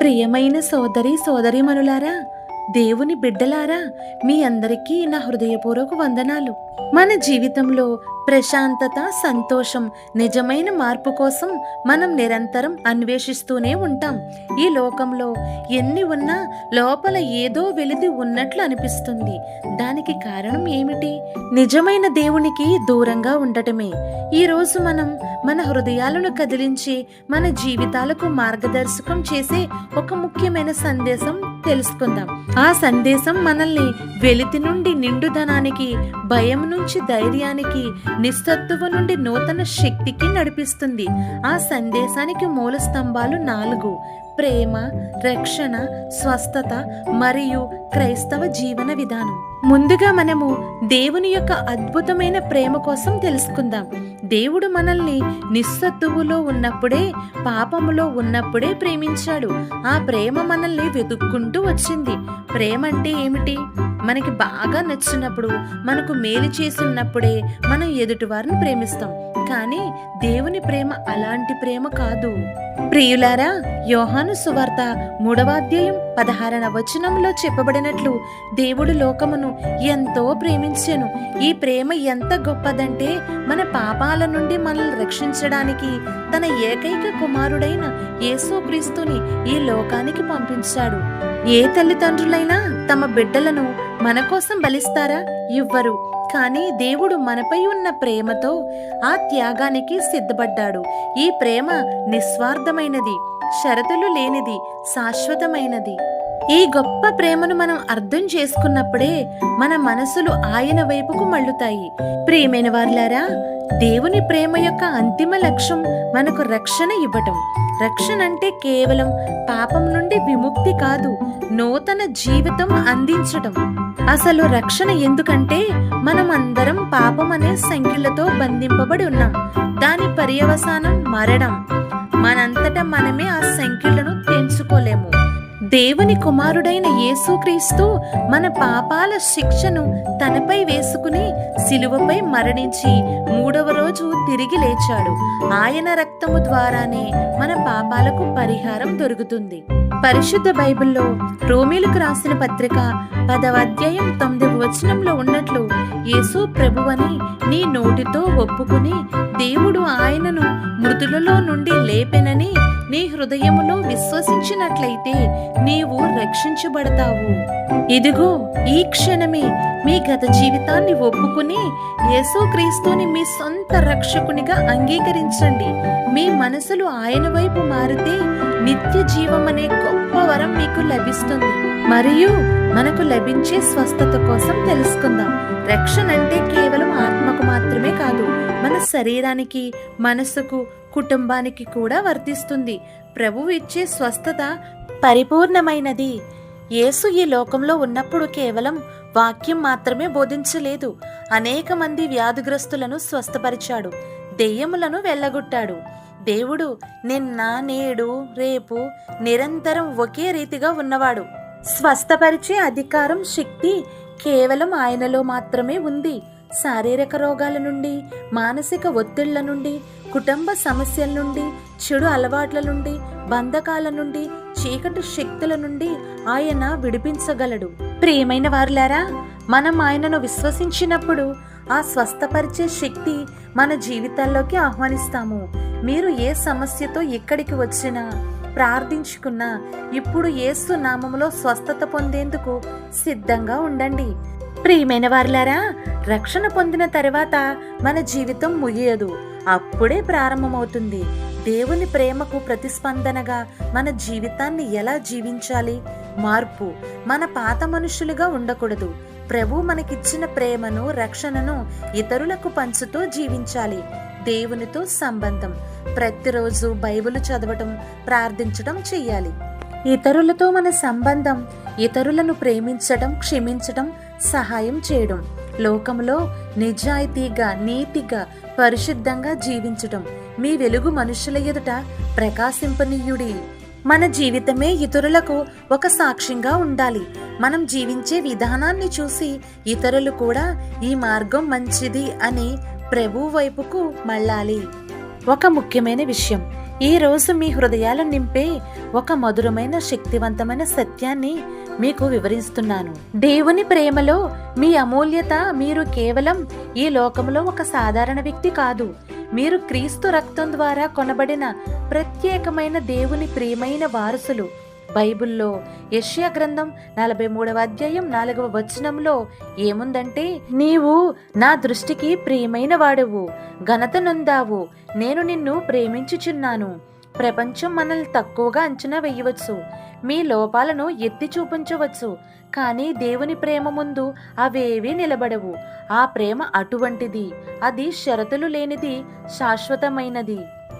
ప్రియమైన సోదరి సోదరీమణులారా దేవుని బిడ్డలారా మీ అందరికీ నా హృదయపూర్వక వందనాలు. మన జీవితంలో ప్రశాంతత సంతోషం నిజమైన మార్పు కోసం మనం నిరంతరం అన్వేషిస్తూనే ఉంటాం. ఈ లోకంలో ఎన్ని ఉన్నా లోపల ఏదో వెలితి ఉన్నట్లు అనిపిస్తుంది. దానికి కారణం ఏమిటి? నిజమైన దేవునికి దూరంగా ఉండటమే. ఈరోజు మనం మన హృదయాలను కదిలించి మన జీవితాలకు మార్గదర్శకం చేసే ఒక ముఖ్యమైన సందేశం తెలుసుకుందాం. ఆ సందేశం మనల్ని వెలితి నుండి నిండుదనానికి భయం నుంచి ధైర్యానికి నిస్తత్వం నుండి నూతన శక్తికి నడిపిస్తుంది. ఆ సందేశానికి మూల స్తంభాలు నాలుగు. ప్రేమ రక్షణ స్వస్థత మరియు క్రైస్తవ జీవన విధానం. ముందుగా మనము దేవుని యొక్క అద్భుతమైన ప్రేమ కోసం తెలుసుకుందాం. దేవుడు మనల్ని నిస్సత్తువులో ఉన్నప్పుడే పాపములో ఉన్నప్పుడే ప్రేమించాడు. ఆ ప్రేమ మనల్ని వెతుక్కుంటూ వచ్చింది. ప్రేమ అంటే ఏమిటి? మనకి బాగా నచ్చినప్పుడు మనకు మేలు చేసినప్పుడే మనం ఎదుటివారిని ప్రేమిస్తాం. కానీ దేవుని ప్రేమ అలాంటి ప్రేమ కాదు. ప్రియులారా యోహాను సువార్త మూడవ అధ్యాయం పదహారవ వచనంలో చెప్పబడినట్లు దేవుడు లోకమును ఎంతో ప్రేమించెను. ఈ ప్రేమ ఎంత గొప్పదంటే మన పాపాల నుండి మనల్ని రక్షించడానికి తన ఏకైక కుమారుడైన యేసుక్రీస్తుని ఈ లోకానికి పంపించాడు. ఏ తల్లిదండ్రులైనా తమ బిడ్డలను మన కోసం బలిస్తారా? ఇవ్వరు. కానీ దేవుడు మనపై ఉన్న ప్రేమతో ఆ త్యాగానికి సిద్ధపడ్డాడు. ఈ ప్రేమ నిస్వార్థమైనది షరతులు లేనిది శాశ్వతమైనది. ఈ గొప్ప ప్రేమను మనం అర్థం చేసుకున్నప్పుడే మన మనసులు ఆయన వైపుకు మళ్ళుతాయి. ప్రియమైన వారులారా దేవుని ప్రేమ యొక్క అంతిమ లక్ష్యం మనకు రక్షణ ఇవ్వటం. రక్షణ అంటే కేవలం పాపం నుండి విముక్తి కాదు నూతన జీవితం అందించటం. అసలు రక్షణ ఎందుకంటే మనం అందరం పాపం అనే సంఖ్యలతో బంధింపబడి ఉన్నాం. దాని పర్యవసానం మరణం. మనంతటా మనమే ఆ సంఖ్యలను తెంచుకోలేము. దేవుని కుమారుడైన యేసుక్రీస్తు మన పాపాల శిక్షను తనపై వేసుకుని సిలువపై మరణించి మూడవ రోజు తిరిగి లేచాడు. ఆయన రక్తము ద్వారానే మన పాపాలకు పరిహారం దొరుకుతుంది. పరిశుద్ధ బైబిల్లో రోమిలకు రాసిన పత్రిక పదవ అధ్యాయం తొమ్మిదవ వచనంలో ఉన్నట్లు యేసు ప్రభువని నీ నోటితో ఒప్పుకుని దేవుడు ఆయనను మృతులలో నుండి లేపెనని నీ హృదయములో విశ్వసించినట్లయితే నీవు రక్షించబడతావు. ఇదిగో ఈ క్షణమే మీ గత జీవితాన్ని ఒప్పుకుని యేసుక్రీస్తుని మీ సొంత రక్షకునిగా అంగీకరించండి. మీ మనసులు ఆయన వైపు మారితే నిత్య జీవం అనే గొప్ప వరం మీకు లభిస్తుంది. మరియు మనకు లభించే స్వస్థత కోసం తెలుసుకుందాం. రక్షణ అంటే కేవలం ఆత్మకు మాత్రమే కాదు మన శరీరానికి మనసుకు కుటుంబానికి కూడా వర్తిస్తుంది. ప్రభువు ఇచ్చే స్వస్థత పరిపూర్ణమైనది. యేసు ఈ లోకంలో ఉన్నప్పుడు కేవలం వాక్యం మాత్రమే బోధించలేదు. అనేక మంది వ్యాధిగ్రస్తులను స్వస్థపరిచాడు. దెయ్యములను వెళ్ళగొట్టాడు దేవుడు నిన్న నేడు రేపు నిరంతరం ఒకే రీతిగా ఉన్నవాడు. స్వస్థపరిచే అధికారం శక్తి కేవలం ఆయనలో మాత్రమే ఉంది. శారీరక రోగాల నుండి మానసిక ఒత్తిళ్ళ నుండి కుటుంబ సమస్యల నుండి చెడు అలవాట్ల నుండి బంధకాల నుండి చీకటి శక్తుల నుండి ఆయన విడిపించగలడు. ప్రియమైన వారులారా మనం ఆయనను విశ్వసించినప్పుడు ఆ స్వస్థపరిచే శక్తి మన జీవితాల్లోకి ఆహ్వానిస్తాము. మీరు ఏ సమస్యతో ఇక్కడికి వచ్చినా ప్రార్థించుకున్నా ఇప్పుడు ఏసు నామములో స్వస్థత పొందేందుకు సిద్ధంగా ఉండండి. ప్రియమైన వారులారా రక్షణ పొందిన తర్వాత మన జీవితం ముగియదు. అప్పుడే ప్రారంభమవుతుంది. దేవుని ప్రేమకు ప్రతిస్పందనగా మన జీవితాన్ని ఎలా జీవించాలి? మార్పు మన పాత మనుషులుగా ఉండకూడదు. ప్రభు మనకిచ్చిన ప్రేమను రక్షణను ఇతరులకు పంచుతూ జీవించాలి. దేవునితో సంబంధం. ప్రతిరోజు బైబిల్ చదవటం ప్రార్థించడం చెయ్యాలి. ఇతరులతో మన సంబంధం ఇతరులను ప్రేమించడం క్షమించడం సహాయం చేయడం లోకంలో నిజాయితీగా నీతిగా పరిశుద్ధంగా జీవించటం మీ వెలుగు మనుషుల ఎదుట ప్రకాశింపనీయుడి. మన జీవితమే ఇతరులకు ఒక సాక్ష్యంగా ఉండాలి. మనం జీవించే విధానాన్ని చూసి ఇతరులు కూడా ఈ మార్గం మంచిది అని ప్రభు వైపుకు మళ్ళాలి. ఒక ముఖ్యమైన విషయం ఈ రోజు మీ హృదయాలు నింపే ఒక మధురమైన శక్తివంతమైన సత్యాన్ని మీకు వివరిస్తున్నాను. దేవుని ప్రేమలో మీ అమూల్యత మీరు కేవలం ఈ లోకంలో ఒక సాధారణ వ్యక్తి కాదు. మీరు క్రీస్తు రక్తం ద్వారా కొనబడిన ప్రత్యేకమైన దేవుని ప్రియమైన వారసులు. బైబిల్లో యష్యా గ్రంథం నలభై మూడవ అధ్యాయం నాలుగవ వచనంలో ఏముందంటే నీవు నా దృష్టికి ప్రియమైన వాడవు ఘనత నొందావు నేను నిన్ను ప్రేమించుచున్నాను. ప్రపంచం మనల్ని తక్కువగా అంచనా వేయవచ్చు. మీ లోపాలను ఎత్తి చూపించవచ్చు. కానీ దేవుని ప్రేమ ముందు అవేవీ నిలబడవు. ఆ ప్రేమ అటువంటిది. అది షరతులు లేనిది శాశ్వతమైనది.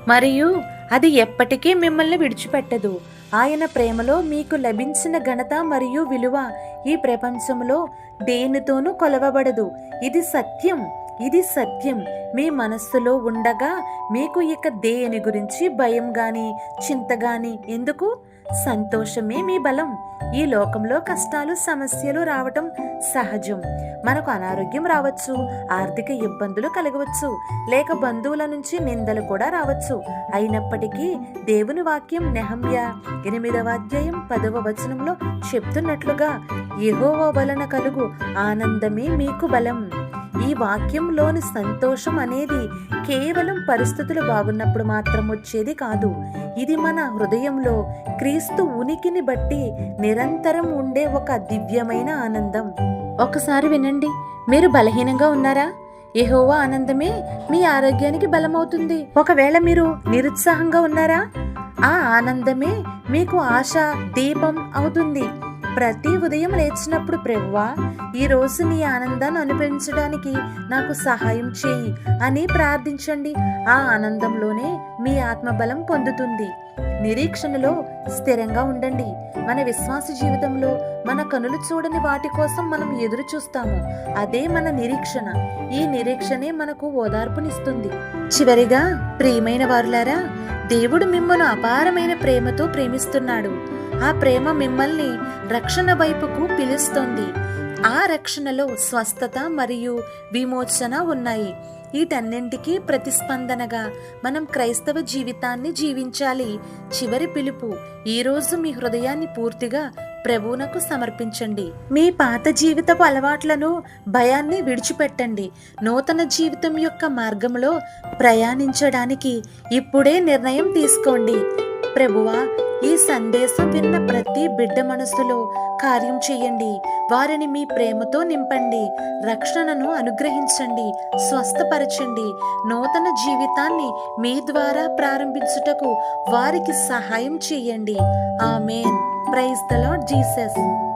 మరియు అది ఎప్పటికీ మిమ్మల్ని విడిచిపెట్టదు. ఆయన ప్రేమలో మీకు లభించిన ఘనత మరియు విలువ ఈ ప్రపంచంలో దేనితోనూ కొలవబడదు. ఇది సత్యం. ఇది సత్యం. మీ మనస్సులో ఉండగా మీకు ఇక దేని గురించి భయం గాని చింత గాని? ఎందుకు? సంతోషమే మీ బలం. ఈ లోకంలో కష్టాలు సమస్యలు రావటం సహజం. మనకు అనారోగ్యం రావచ్చు ఆర్థిక ఇబ్బందులు కలగవచ్చు లేక బంధువుల నుంచి నిందలు కూడా రావచ్చు. అయినప్పటికీ దేవుని వాక్యం నెహమ్య ఎనిమిదవ అధ్యాయం పదవ వచనంలో చెప్తున్నట్లుగా ఎగోవ వలన కలుగు ఆనందమే మీకు బలం. ఈ వాక్యంలోని సంతోషం అనేది కేవలం పరిస్థితులు బాగున్నప్పుడు మాత్రం వచ్చేది కాదు. ఇది మన హృదయంలో క్రీస్తు ఉనికిని బట్టి నిరంతరం ఉండే ఒక దివ్యమైన ఆనందం. ఒకసారి వినండి. మీరు బలహీనంగా ఉన్నారా? యెహోవా ఆనందమే మీ ఆరోగ్యానికి బలమవుతుంది. ఒకవేళ మీరు నిరుత్సాహంగా ఉన్నారా? ఆ ఆనందమే మీకు ఆశ దీపం అవుతుంది. ప్రతి ఉదయం లేచినప్పుడు ప్రభువా ఈ రోజు నీ ఆనందాన్ని అనుభవించడానికి నాకు సహాయం చేయి అని ప్రార్థించండి. ఆ ఆనందంలోనే మీ ఆత్మబలం పొందుతుంది. నిరీక్షణలో స్థిరంగా ఉండండి. మన విశ్వాస జీవితంలో మన కనులు చూడని వాటి కోసం మనం ఎదురు చూస్తాము. అదే మన నిరీక్షణ. ఈ నిరీక్షణే మనకు ఓదార్పునిస్తుంది. చివరిగా ప్రియమైన వారులారా దేవుడు మిమ్మను అపారమైన ప్రేమతో ప్రేమిస్తున్నాడు. ఆ ప్రేమ మిమ్మల్ని రక్షణ వైపుకు పిలుస్తుంది. ఆ రక్షణలో స్వస్థత మరియు విమోచన ఉన్నాయి. వీటన్నింటికీ ప్రతిస్పందనగా మనం క్రైస్తవ జీవితాన్ని జీవించాలి. చివరి పిలుపు ఈరోజు మీ హృదయాన్ని పూర్తిగా ప్రభువునకు సమర్పించండి. మీ పాత జీవితపు అలవాట్లను భయాన్ని విడిచిపెట్టండి. నూతన జీవితం యొక్క మార్గంలో ప్రయాణించడానికి ఇప్పుడే నిర్ణయం తీసుకోండి. ప్రభువా ఈ సందేశం విన్న ప్రతి బిడ్డ మనసులో కార్యం చేయండి. వారిని మీ ప్రేమతో నింపండి. రక్షణను అనుగ్రహించండి. స్వస్థపరచండి. నూతన జీవితాన్ని మీ ద్వారా ప్రారంభించుటకు వారికి సహాయం చేయండి. Amen. Praise the Lord Jesus.